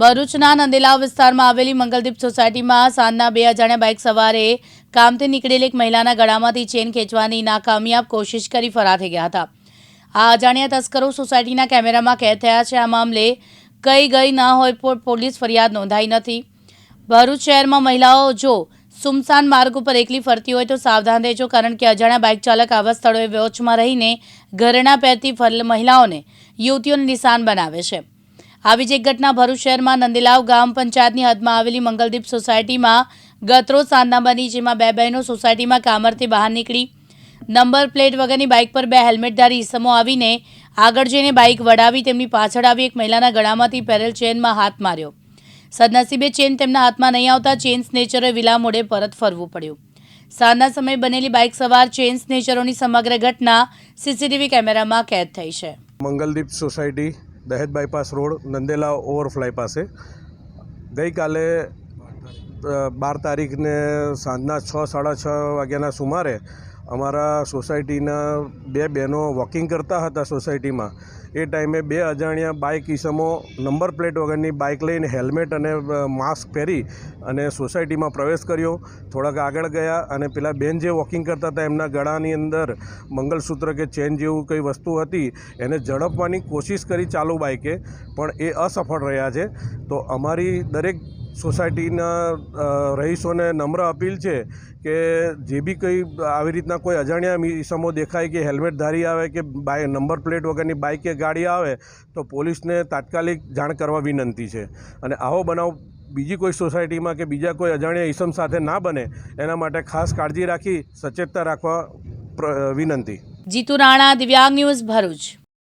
ભરૂચના નંદેલા વિસ્તારમાં આવેલી મંગલદીપ સોસાયટીમાં સાંજના બે અજાણ્યા બાઇક સવારે કામથી નીકળેલી એક મહિલાના ગળામાંથી ચેન ખેંચવાની નાકામયાબ કોશિશ કરી ફરાર થઈ ગયા હતા. આ અજાણ્યા તસ્કરો સોસાયટીના કેમેરામાં કેદ થયા છે. આ મામલે કઈ ગઈ ન હોય પોલીસ ફરિયાદ નોંધાઈ નથી. ભરૂચ શહેરમાં મહિલાઓ જો સુમસાન માર્ગ ઉપર એકલી ફરતી હોય તો સાવધાન રહેજો, કારણ કે અજાણ્યા બાઇક ચાલક આવા સ્થળોએ વોચમાં રહીને ઘરેણા પહેરતી ફર- મહિલાઓને યુવતીઓને નિશાન બનાવે છે. આવી જ એક ઘટના ભરૂચ શહેરમાં નંદીલાવ ગામ પંચાયતની હદમાં આવેલી મંગલદીપ સોસાયટીમાં ગતરોજ સાંજના બની, જેમાં બે બહેનો સોસાયટીમાં કામરથી બહાર નીકળી. નંબર પ્લેટ વગરની બાઇક પર બે હેલ્મેટધારી ઇસમો આવીને આગળ જઈને બાઇક વડાવી તેમની પાછળ આવી એક મહિલાના ગળામાંથી પહેરેલ ચેનમાં હાથ માર્યો. સદનસીબે ચેન તેમના હાથમાં નહીં આવતા ચેન સ્નેચરે વિલા મોડે પરત ફરવું પડ્યું. સાંજના સમયે બનેલી બાઇક સવાર ચેન સ્નેચરોની સમગ્ર ઘટના સીસીટીવી કેમેરામાં કેદ થઈ છે. Mangaldeep society Dahej bypass road Nandela overfly પાસે ગઈકાલે બાર તારીખને સાંજના છ, સાડા છ વાગ્યાના સુમારે અમારા સોસાયટીના બે બહેનો વોકિંગ કરતા હતા સોસાયટીમાં. એ ટાઈમે બે અજાણ્યા બાઇક ઈસમો નંબર પ્લેટ વગરની બાઇક લઈને હેલ્મેટ અને માસ્ક પહેરી અને સોસાયટીમાં પ્રવેશ કર્યો. થોડાક આગળ ગયા અને પેલા બેન જે વોકિંગ કરતા હતા એમના ગળાની અંદર મંગલસૂત્ર કે ચેન જેવું કંઈ વસ્તુ હતી, એને ઝડપવાની કોશિશ કરી ચાલુ બાઇકે, પણ એ અસફળ રહ્યા છે. તો અમારી દરેક સોસાયટીના રહીશોને નમ્ર અપીલ છે કે જે બી કંઈ આવી રીતના કોઈ અજાણ્યા ઈસમો દેખાય કે હેલ્મેટ ધારી આવે કે બાય, નંબર પ્લેટ વગરની બાઇક કે ગાડી આવે, તો પોલીસને તાત્કાલિક જાણ કરવા વિનંતી છે. અને આવો બનાવ બીજી કોઈ સોસાયટીમાં કે બીજા કોઈ અજાણ્યા ઈસમ સાથે ના બને, એના માટે ખાસ કાળજી રાખી, સચેતતા રાખવા વિનંતી. જીતુ રાણા, દિવ્યાંગ ન્યૂઝ ભરૂચ.